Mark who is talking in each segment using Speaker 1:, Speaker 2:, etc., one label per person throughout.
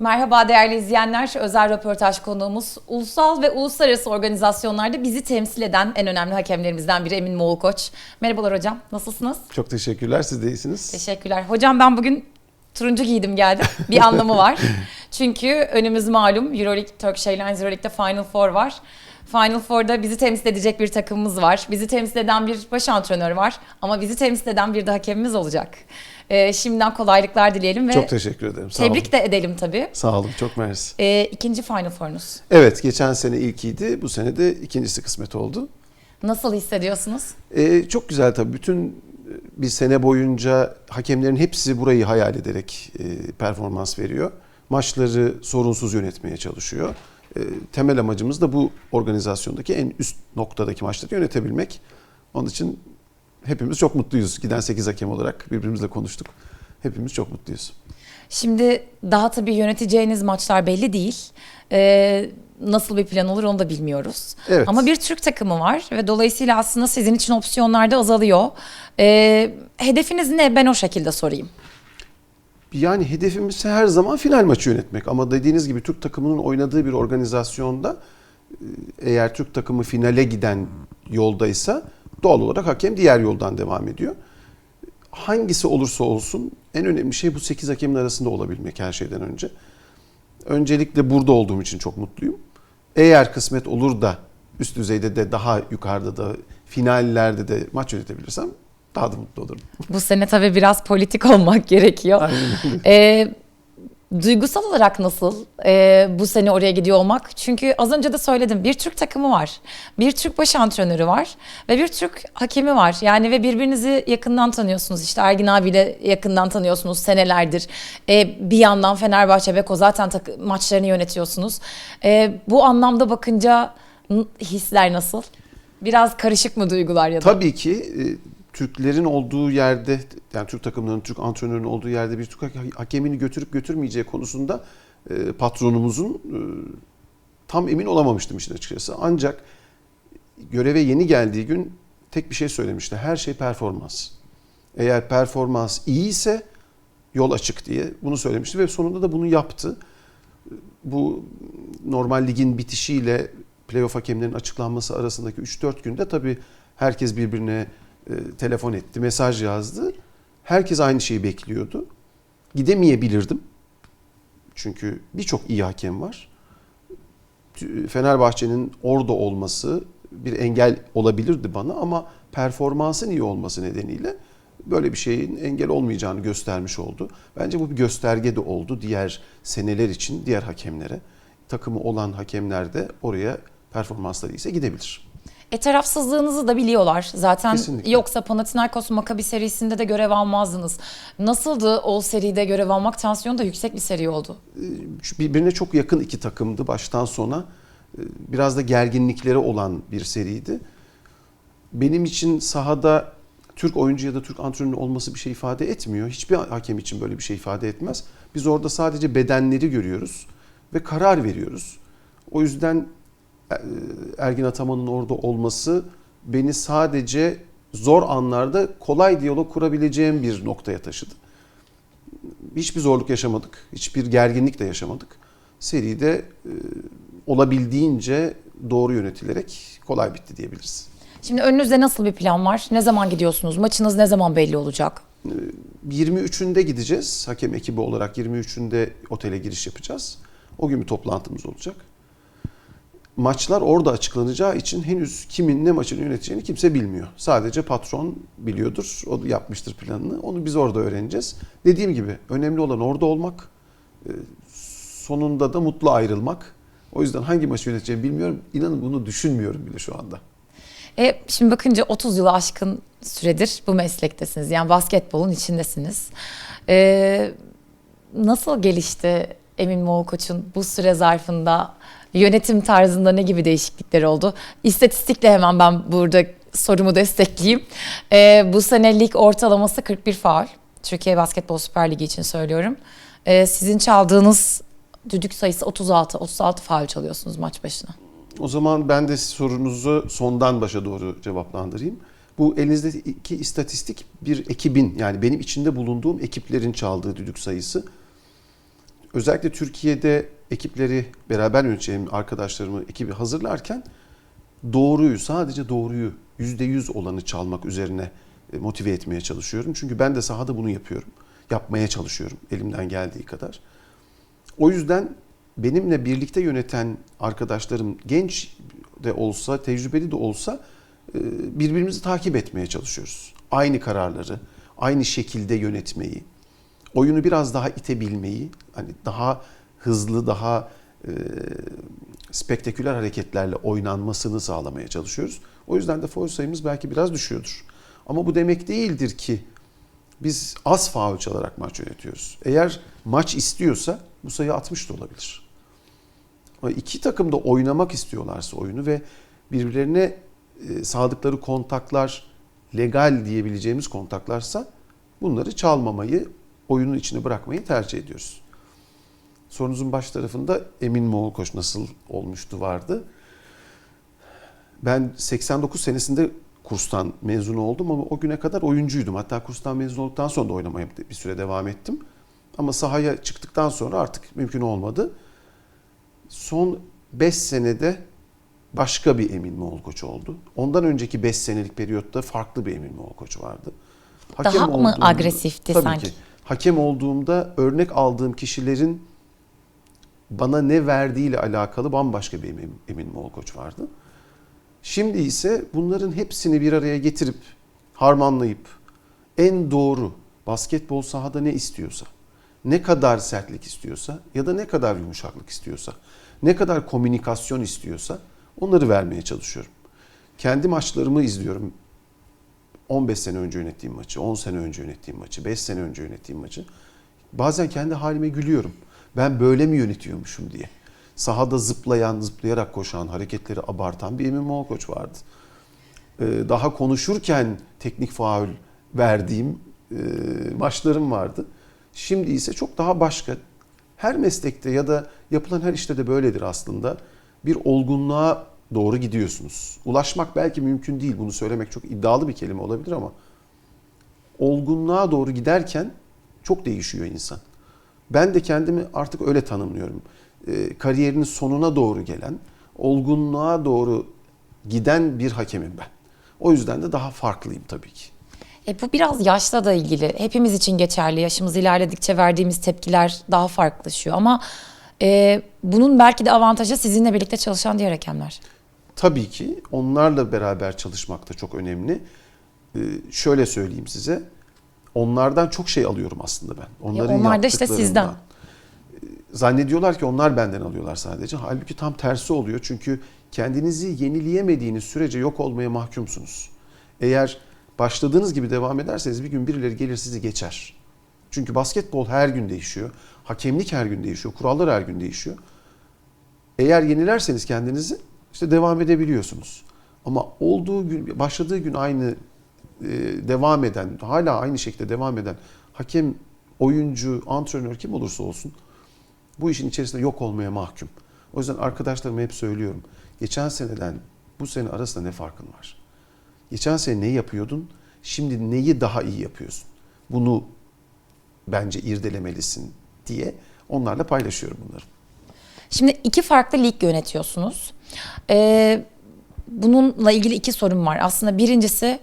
Speaker 1: Merhaba değerli izleyenler. Özel röportaj konuğumuz ulusal ve uluslararası organizasyonlarda bizi temsil eden en önemli hakemlerimizden biri Emin Moğul Koç. Merhabalar hocam. Nasılsınız?
Speaker 2: Çok teşekkürler. Siz de iyisiniz.
Speaker 1: Teşekkürler. Hocam ben bugün turuncu giydim geldim. Bir anlamı var. Çünkü önümüz malum Euroleague, Turkish Airlines Euroleague'de Final Four var. Final Four'da bizi temsil edecek bir takımımız var. Bizi temsil eden bir baş antrenör var. Ama bizi temsil eden bir de hakemimiz olacak. Ee, şimdiden kolaylıklar dileyelim ve
Speaker 2: Çok teşekkür ederim. Sağ
Speaker 1: tebrik
Speaker 2: olun.
Speaker 1: de edelim tabii.
Speaker 2: Sağ olun. Çok mersi.
Speaker 1: Ee, ikinci Final Four'unuz.
Speaker 2: Evet, geçen sene ilkiydi. Bu sene de ikincisi kısmet oldu.
Speaker 1: Nasıl hissediyorsunuz?
Speaker 2: Ee, çok güzel tabii. Bütün e, bir sene boyunca hakemlerin hepsi burayı hayal ederek e, performans veriyor. Maçları sorunsuz yönetmeye çalışıyor. E, temel amacımız da bu organizasyondaki en üst noktadaki maçları yönetebilmek. Onun için hepimiz çok mutluyuz. Giden 8 hakem olarak birbirimizle konuştuk. Hepimiz çok mutluyuz.
Speaker 1: Şimdi daha tabii yöneteceğiniz maçlar belli değil. Ee, nasıl bir plan olur onu da bilmiyoruz.
Speaker 2: Evet.
Speaker 1: Ama bir Türk takımı var ve dolayısıyla aslında sizin için opsiyonlar da azalıyor. Ee, hedefiniz ne? Ben o şekilde sorayım.
Speaker 2: Yani hedefimiz her zaman final maçı yönetmek. Ama dediğiniz gibi Türk takımının oynadığı bir organizasyonda e, eğer Türk takımı finale giden yoldaysa doğal olarak hakem diğer yoldan devam ediyor. Hangisi olursa olsun en önemli şey bu 8 hakemin arasında olabilmek her şeyden önce. Öncelikle burada olduğum için çok mutluyum. Eğer kısmet olur da üst düzeyde de daha yukarıda da finallerde de maç yönetebilirsem daha da mutlu olurum.
Speaker 1: Bu sene tabii biraz politik olmak gerekiyor. Ee, duygusal olarak nasıl ee, bu sene oraya gidiyor olmak? Çünkü az önce de söyledim bir Türk takımı var. Bir Türk baş antrenörü var ve bir Türk hakemi var. Yani ve birbirinizi yakından tanıyorsunuz. İşte Ergin abiyle yakından tanıyorsunuz senelerdir. Ee, bir yandan Fenerbahçe Beko zaten maçlarını yönetiyorsunuz. Ee, bu anlamda bakınca hisler nasıl? Biraz karışık mı duygular ya da?
Speaker 2: Tabii ki e, Türklerin olduğu yerde yani Türk takımlarının, Türk antrenörünün olduğu yerde bir Türk ha- hakemini götürüp götürmeyeceği konusunda e, patronumuzun e, tam emin olamamıştım işin açıkçası. Ancak göreve yeni geldiği gün tek bir şey söylemişti. Her şey performans. Eğer performans iyi ise yol açık diye bunu söylemişti ve sonunda da bunu yaptı. Bu normal ligin bitişiyle playoff hakemlerin açıklanması arasındaki 3-4 günde tabii herkes birbirine telefon etti, mesaj yazdı. Herkes aynı şeyi bekliyordu. Gidemeyebilirdim. Çünkü birçok iyi hakem var. Fenerbahçe'nin orada olması bir engel olabilirdi bana ama performansın iyi olması nedeniyle böyle bir şeyin engel olmayacağını göstermiş oldu. Bence bu bir gösterge de oldu diğer seneler için diğer hakemlere. Takımı olan hakemler de oraya performansları ise gidebilir.
Speaker 1: E tarafsızlığınızı da biliyorlar. Zaten
Speaker 2: Kesinlikle.
Speaker 1: yoksa Panathinaikos Maccabi serisinde de görev almazdınız. Nasıldı o seride görev almak? Tansiyon da yüksek bir seri oldu.
Speaker 2: Şu birbirine çok yakın iki takımdı baştan sona. Ee, Biraz da gerginlikleri olan bir seriydi. Benim için sahada Türk oyuncu ya da Türk antrenörü olması bir şey ifade etmiyor. Hiçbir hakem için böyle bir şey ifade etmez. Biz orada sadece bedenleri görüyoruz ve karar veriyoruz. O yüzden Ergin Ataman'ın orada olması beni sadece zor anlarda kolay diyalog kurabileceğim bir noktaya taşıdı hiçbir zorluk yaşamadık. Hiçbir gerginlik de yaşamadık. Seride e, olabildiğince doğru yönetilerek kolay bitti diyebiliriz.
Speaker 1: Şimdi önünüzde nasıl bir plan var? Ne zaman gidiyorsunuz? Maçınız ne zaman belli olacak?
Speaker 2: 23'ünde gideceğiz. Hakem ekibi olarak 23'ünde otele giriş yapacağız. O gün bir toplantımız olacak. Maçlar orada açıklanacağı için henüz kimin ne maçını yöneteceğini kimse bilmiyor. Sadece patron biliyordur. O yapmıştır planını. Onu biz orada öğreneceğiz. Dediğim gibi önemli olan orada olmak. e, Sonunda da mutlu ayrılmak. O yüzden hangi maçı yöneteceğimi bilmiyorum. İnanın bunu düşünmüyorum bile şu anda.
Speaker 1: E, şimdi bakınca 30 yılı aşkın süredir bu meslektesiniz. Yani basketbolun içindesiniz. E, nasıl gelişti Emin Moğol Koç'un bu süre zarfında yönetim tarzında ne gibi değişiklikler oldu? İstatistikle hemen ben burada sorumu destekleyeyim. E, bu sene lig ortalaması 41 faul. Türkiye Basketbol Süper Ligi için söylüyorum. E, sizin çaldığınız düdük sayısı 36. 36 faul çalıyorsunuz maç başına.
Speaker 2: O zaman ben de sorunuzu sondan başa doğru cevaplandırayım. Bu elinizdeki istatistik bir ekibin yani benim içinde bulunduğum ekiplerin çaldığı düdük sayısı. Özellikle Türkiye'de ekipleri beraber yöneteceğim arkadaşlarımı ekibi hazırlarken doğruyu sadece doğruyu yüzde yüz olanı çalmak üzerine e, motive etmeye çalışıyorum. Çünkü ben de sahada bunu yapıyorum. Yapmaya çalışıyorum elimden geldiği kadar. O yüzden benimle birlikte yöneten arkadaşlarım genç de olsa, tecrübeli de olsa e, birbirimizi takip etmeye çalışıyoruz. Aynı kararları, aynı şekilde yönetmeyi, oyunu biraz daha itebilmeyi, hani daha hızlı, daha e, spektaküler hareketlerle oynanmasını sağlamaya çalışıyoruz. O yüzden de foul sayımız belki biraz düşüyordur. Ama bu demek değildir ki biz az faul çalarak maç yönetiyoruz. Eğer maç istiyorsa bu sayı 60 da olabilir. Ama iki takım da oynamak istiyorlarsa oyunu ve birbirlerine sağladıkları kontaklar legal diyebileceğimiz kontaklarsa bunları çalmamayı, oyunun içine bırakmayı tercih ediyoruz. Sorunuzun baş tarafında Emin Moğolkoç nasıl olmuştu vardı. Ben 89 senesinde kurstan mezun oldum ama o güne kadar oyuncuydum. Hatta kurstan mezun olduktan sonra da oynamaya bir süre devam ettim. Ama sahaya çıktıktan sonra artık mümkün olmadı. Son 5 senede başka bir Emin Moğol Koç oldu. Ondan önceki 5 senelik periyotta farklı bir Emin Moğol Koç vardı.
Speaker 1: Daha mı agresifti
Speaker 2: tabii
Speaker 1: sanki?
Speaker 2: Ki, hakem olduğumda örnek aldığım kişilerin bana ne verdiğiyle alakalı bambaşka bir Emin, Emin Moğol Koç vardı. Şimdi ise bunların hepsini bir araya getirip harmanlayıp en doğru basketbol sahada ne istiyorsa, ne kadar sertlik istiyorsa ya da ne kadar yumuşaklık istiyorsa, ne kadar komünikasyon istiyorsa onları vermeye çalışıyorum. Kendi maçlarımı izliyorum. 15 sene önce yönettiğim maçı, 10 sene önce yönettiğim maçı, 5 sene önce yönettiğim maçı. Bazen kendi halime gülüyorum. Ben böyle mi yönetiyormuşum diye. Sahada zıplayan, zıplayarak koşan, hareketleri abartan bir Emin Moğol Koç vardı. Ee, Daha konuşurken teknik faul verdiğim e, maçlarım vardı. Şimdi ise çok daha başka. Her meslekte ya da yapılan her işte de böyledir aslında. Bir olgunluğa doğru gidiyorsunuz. Ulaşmak belki mümkün değil. Bunu söylemek çok iddialı bir kelime olabilir ama olgunluğa doğru giderken çok değişiyor insan. Ben de kendimi artık öyle tanımlıyorum. Ee, kariyerinin sonuna doğru gelen, olgunluğa doğru giden bir hakemim ben. O yüzden de daha farklıyım tabii ki.
Speaker 1: E bu biraz yaşla da ilgili. Hepimiz için geçerli. Yaşımız ilerledikçe verdiğimiz tepkiler daha farklılaşıyor. Ama e, bunun belki de avantajı sizinle birlikte çalışan diğer hakemler.
Speaker 2: Tabii ki onlarla beraber çalışmak da çok önemli. Ee, şöyle söyleyeyim size. Onlardan çok şey alıyorum aslında ben. Onların
Speaker 1: onlar da işte sizden.
Speaker 2: Ee, Zannediyorlar ki onlar benden alıyorlar sadece. Halbuki tam tersi oluyor. Çünkü kendinizi yenileyemediğiniz sürece yok olmaya mahkumsunuz. Eğer başladığınız gibi devam ederseniz bir gün birileri gelir sizi geçer. Çünkü basketbol her gün değişiyor. Hakemlik her gün değişiyor. Kurallar her gün değişiyor. Eğer yenilerseniz kendinizi işte devam edebiliyorsunuz. Ama olduğu gün, başladığı gün aynı e, devam eden, hala aynı şekilde devam eden hakem, oyuncu, antrenör kim olursa olsun bu işin içerisinde yok olmaya mahkum. O yüzden arkadaşlarıma hep söylüyorum. Geçen seneden bu sene arasında ne farkın var? Geçen sene ne yapıyordun? Şimdi neyi daha iyi yapıyorsun? Bunu bence irdelemelisin diye onlarla paylaşıyorum bunları.
Speaker 1: Şimdi iki farklı lig yönetiyorsunuz. Ee, bununla ilgili iki sorum var. Aslında birincisi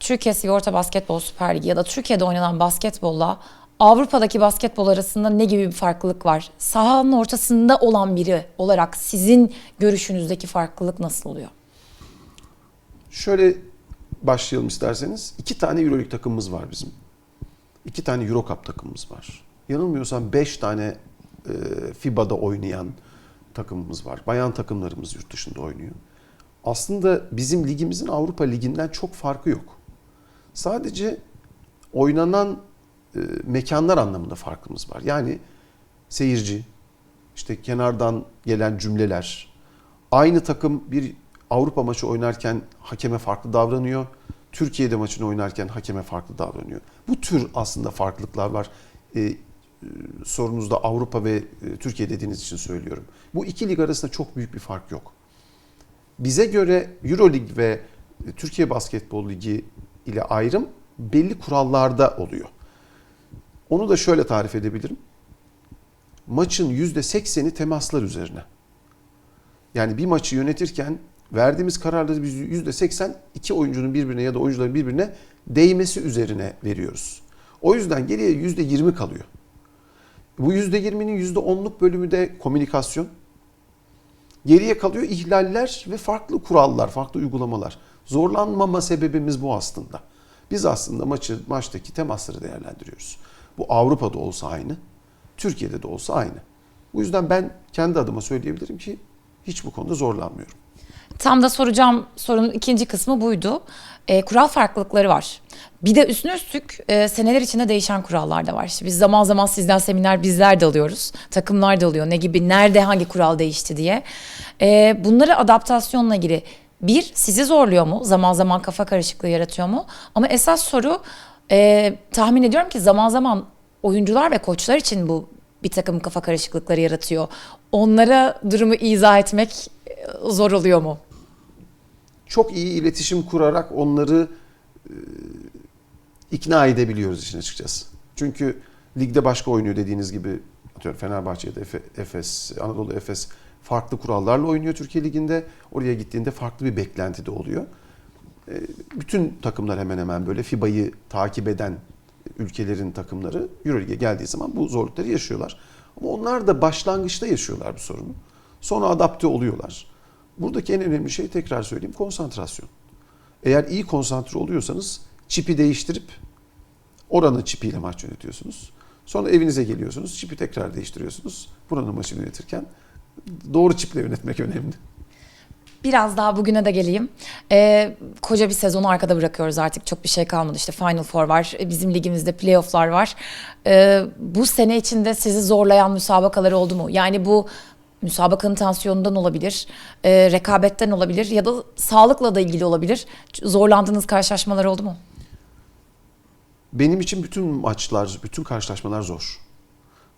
Speaker 1: Türkiye Sigorta Basketbol Süper Ligi ya da Türkiye'de oynanan basketbolla Avrupa'daki basketbol arasında ne gibi bir farklılık var? Sahanın ortasında olan biri olarak sizin görüşünüzdeki farklılık nasıl oluyor?
Speaker 2: Şöyle başlayalım isterseniz. İki tane Euroleague takımımız var bizim. İki tane Eurocup takımımız var. Yanılmıyorsam beş tane e, FIBA'da oynayan takımımız var. Bayan takımlarımız yurt dışında oynuyor. Aslında bizim ligimizin Avrupa Ligi'nden çok farkı yok. Sadece oynanan e, mekanlar anlamında farkımız var. Yani seyirci, işte kenardan gelen cümleler, aynı takım bir Avrupa maçı oynarken hakeme farklı davranıyor. Türkiye'de maçını oynarken hakeme farklı davranıyor. Bu tür aslında farklılıklar var. E, sorunuzda Avrupa ve e, Türkiye dediğiniz için söylüyorum. Bu iki lig arasında çok büyük bir fark yok. Bize göre Euroleague ve e, Türkiye Basketbol Ligi ile ayrım belli kurallarda oluyor. Onu da şöyle tarif edebilirim. maçın %80'i temaslar üzerine. Yani bir maçı yönetirken verdiğimiz kararları biz %80 iki oyuncunun birbirine ya da oyuncuların birbirine değmesi üzerine veriyoruz. O yüzden geriye %20 kalıyor. Bu %20'nin %10'luk bölümü de komünikasyon. Geriye kalıyor ihlaller ve farklı kurallar, farklı uygulamalar. Zorlanmama sebebimiz bu aslında. Biz aslında maçı maçtaki temasları değerlendiriyoruz. Bu Avrupa'da olsa aynı, Türkiye'de de olsa aynı. Bu yüzden ben kendi adıma söyleyebilirim ki hiç bu konuda zorlanmıyorum.
Speaker 1: Tam da soracağım sorunun ikinci kısmı buydu. E, kural farklılıkları var. Bir de üstüne üstlük e, seneler içinde değişen kurallar da var. İşte biz zaman zaman sizden seminer bizler de alıyoruz. Takımlar da alıyor. Ne gibi, nerede hangi kural değişti diye. E, bunları adaptasyonla ilgili bir, sizi zorluyor mu? Zaman zaman kafa karışıklığı yaratıyor mu? Ama esas soru e, tahmin ediyorum ki zaman zaman oyuncular ve koçlar için bu bir takım kafa karışıklıkları yaratıyor. Onlara durumu izah etmek e, zor oluyor mu?
Speaker 2: Çok iyi iletişim kurarak onları e, ikna edebiliyoruz işin açıkçası. Çünkü ligde başka oynuyor dediğiniz gibi atıyorum Fenerbahçe'de Efe- Efes, Anadolu Efes farklı kurallarla oynuyor Türkiye Ligi'nde. Oraya gittiğinde farklı bir beklenti de oluyor. E, Bütün takımlar hemen hemen böyle FIBA'yı takip eden ülkelerin takımları Euroleague'e geldiği zaman bu zorlukları yaşıyorlar. Ama onlar da başlangıçta yaşıyorlar bu sorunu. Sonra adapte oluyorlar. Buradaki en önemli şey tekrar söyleyeyim konsantrasyon. Eğer iyi konsantre oluyorsanız çipi değiştirip oranın çipiyle maç yönetiyorsunuz. Sonra evinize geliyorsunuz, çipi tekrar değiştiriyorsunuz. Buranın maçını yönetirken doğru çiple yönetmek önemli.
Speaker 1: Biraz daha bugüne de geleyim. Ee, koca bir sezonu arkada bırakıyoruz artık. Çok bir şey kalmadı. İşte Final Four var. Bizim ligimizde playofflar var. Ee, bu sene içinde sizi zorlayan müsabakalar oldu mu? Yani bu müsabakanın tansiyonundan olabilir, e, rekabetten olabilir ya da sağlıkla da ilgili olabilir. Zorlandığınız karşılaşmalar oldu mu?
Speaker 2: Benim için bütün maçlar, bütün karşılaşmalar zor.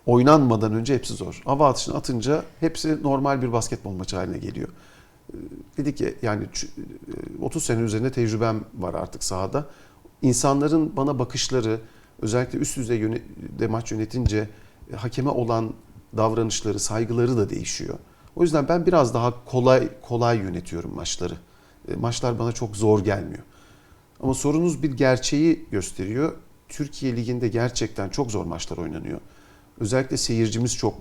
Speaker 2: Oynanmadan önce hepsi zor. Hava atışını atınca hepsi normal bir basketbol maçı haline geliyor. Ee, Dedik ki yani ç- e, 30 sene üzerinde tecrübem var artık sahada. İnsanların bana bakışları, özellikle üst düzey yöne- de maç yönetince hakeme olan davranışları, saygıları da değişiyor. O yüzden ben biraz daha kolay kolay yönetiyorum maçları. E, Maçlar bana çok zor gelmiyor. Ama sorunuz bir gerçeği gösteriyor. Türkiye Ligi'nde gerçekten çok zor maçlar oynanıyor. Özellikle seyircimiz çok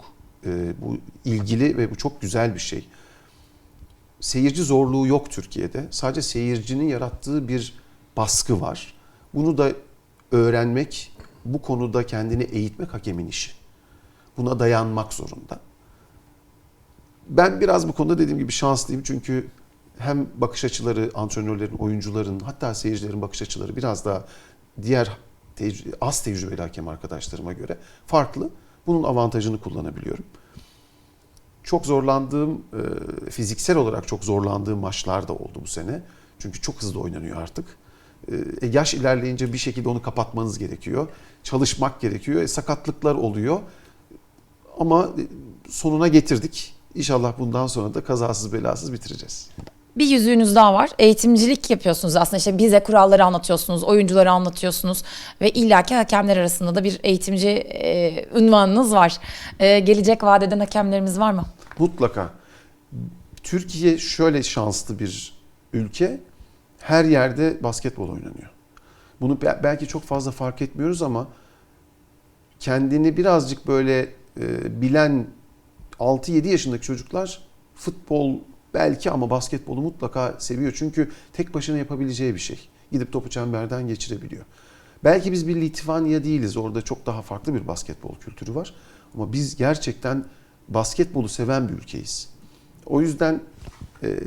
Speaker 2: e, bu ilgili ve bu çok güzel bir şey. Seyirci zorluğu yok Türkiye'de. Sadece seyircinin yarattığı bir baskı var. Bunu da öğrenmek, bu konuda kendini eğitmek hakemin işi. Buna dayanmak zorunda. Ben biraz bu konuda dediğim gibi şanslıyım çünkü hem bakış açıları antrenörlerin, oyuncuların hatta seyircilerin bakış açıları biraz daha diğer tecrü- az tecrübeli hakem arkadaşlarıma göre farklı. Bunun avantajını kullanabiliyorum. Çok zorlandığım, e, fiziksel olarak çok zorlandığım maçlar da oldu bu sene. Çünkü çok hızlı oynanıyor artık. E, yaş ilerleyince bir şekilde onu kapatmanız gerekiyor. Çalışmak gerekiyor. E, sakatlıklar oluyor. Ama sonuna getirdik. İnşallah bundan sonra da kazasız belasız bitireceğiz.
Speaker 1: Bir yüzüğünüz daha var. Eğitimcilik yapıyorsunuz aslında. İşte bize kuralları anlatıyorsunuz, oyuncuları anlatıyorsunuz ve illaki hakemler arasında da bir eğitimci e, ünvanınız var. E, gelecek vadeden hakemlerimiz var mı?
Speaker 2: Mutlaka. Türkiye şöyle şanslı bir ülke. Her yerde basketbol oynanıyor. Bunu be- belki çok fazla fark etmiyoruz ama kendini birazcık böyle e, bilen 6-7 yaşındaki çocuklar futbol belki ama basketbolu mutlaka seviyor. Çünkü tek başına yapabileceği bir şey. Gidip topu çemberden geçirebiliyor. Belki biz bir Litvanya değiliz. Orada çok daha farklı bir basketbol kültürü var. Ama biz gerçekten basketbolu seven bir ülkeyiz. O yüzden e,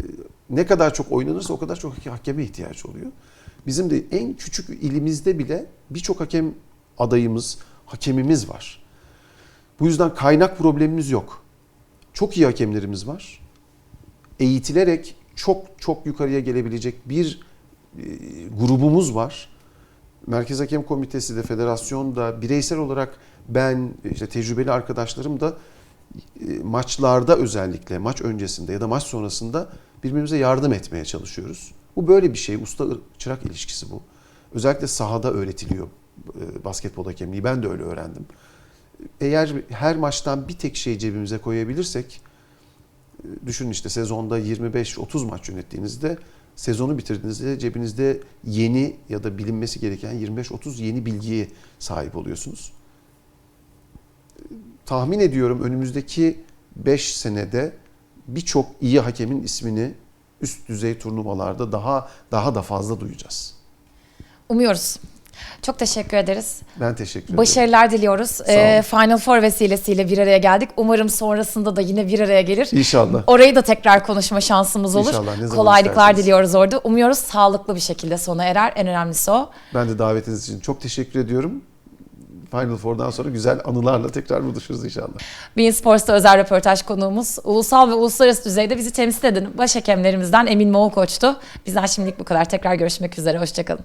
Speaker 2: ne kadar çok oynanırsa o kadar çok hakeme ihtiyaç oluyor. Bizim de en küçük ilimizde bile birçok hakem adayımız, hakemimiz var. Bu yüzden kaynak problemimiz yok. Çok iyi hakemlerimiz var. Eğitilerek çok çok yukarıya gelebilecek bir e, grubumuz var. Merkez Hakem Komitesi de, federasyon da, bireysel olarak ben, işte tecrübeli arkadaşlarım da e, maçlarda özellikle maç öncesinde ya da maç sonrasında birbirimize yardım etmeye çalışıyoruz. Bu böyle bir şey. Usta çırak ilişkisi bu. Özellikle sahada öğretiliyor e, basketbol hakemliği. Ben de öyle öğrendim. Eğer her maçtan bir tek şey cebimize koyabilirsek e, düşünün işte sezonda 25-30 maç yönettiğinizde sezonu bitirdiğinizde cebinizde yeni ya da bilinmesi gereken 25-30 yeni bilgiye sahip oluyorsunuz. E, Tahmin ediyorum önümüzdeki 5 senede birçok iyi hakemin ismini üst düzey turnuvalarda daha daha da fazla duyacağız.
Speaker 1: Umuyoruz. Çok teşekkür ederiz.
Speaker 2: Ben teşekkür ederim.
Speaker 1: Başarılar diliyoruz. Ee, Final Four vesilesiyle bir araya geldik. Umarım sonrasında da yine bir araya gelir.
Speaker 2: İnşallah.
Speaker 1: Orayı da tekrar konuşma şansımız olur.
Speaker 2: İnşallah, ne zaman
Speaker 1: Kolaylıklar
Speaker 2: isterseniz.
Speaker 1: diliyoruz orada. Umuyoruz sağlıklı bir şekilde sona erer. En önemlisi o.
Speaker 2: Ben de davetiniz için çok teşekkür ediyorum. Final Four'dan sonra güzel anılarla tekrar buluşuruz inşallah.
Speaker 1: Bein Sports'ta özel röportaj konuğumuz ulusal ve uluslararası düzeyde bizi temsil eden başhekemlerimizden Emin Moğol Koç'tu. Bizden şimdilik bu kadar. Tekrar görüşmek üzere. Hoşçakalın.